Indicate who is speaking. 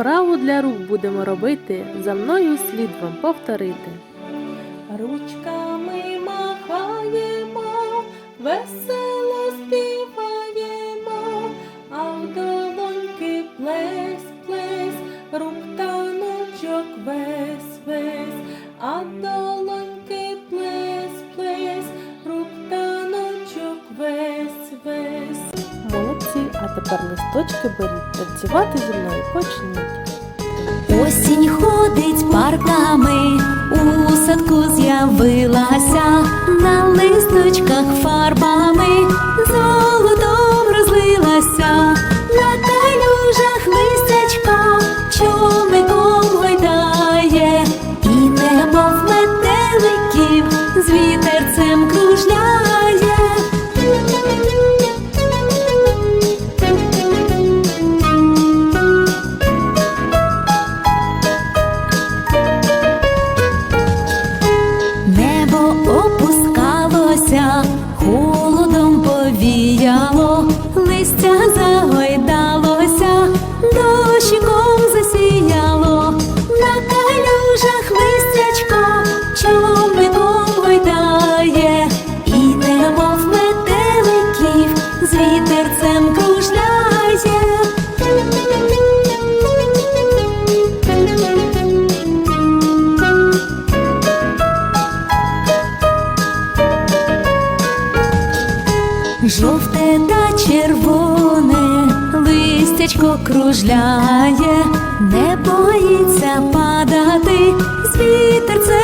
Speaker 1: Вправу для рук будемо робити, за мною слід вам повторити.
Speaker 2: Ручками махаємо, весело співаємо, а в долоньки плес, плес, рук та ночок весь, весь, а долоньки
Speaker 1: тепер листочки беріть, танцювати зі мною почніть.
Speaker 3: Осінь ходить парками, waste time Жовте та червоне листячко кружляє, не боїться падати, з вітерцем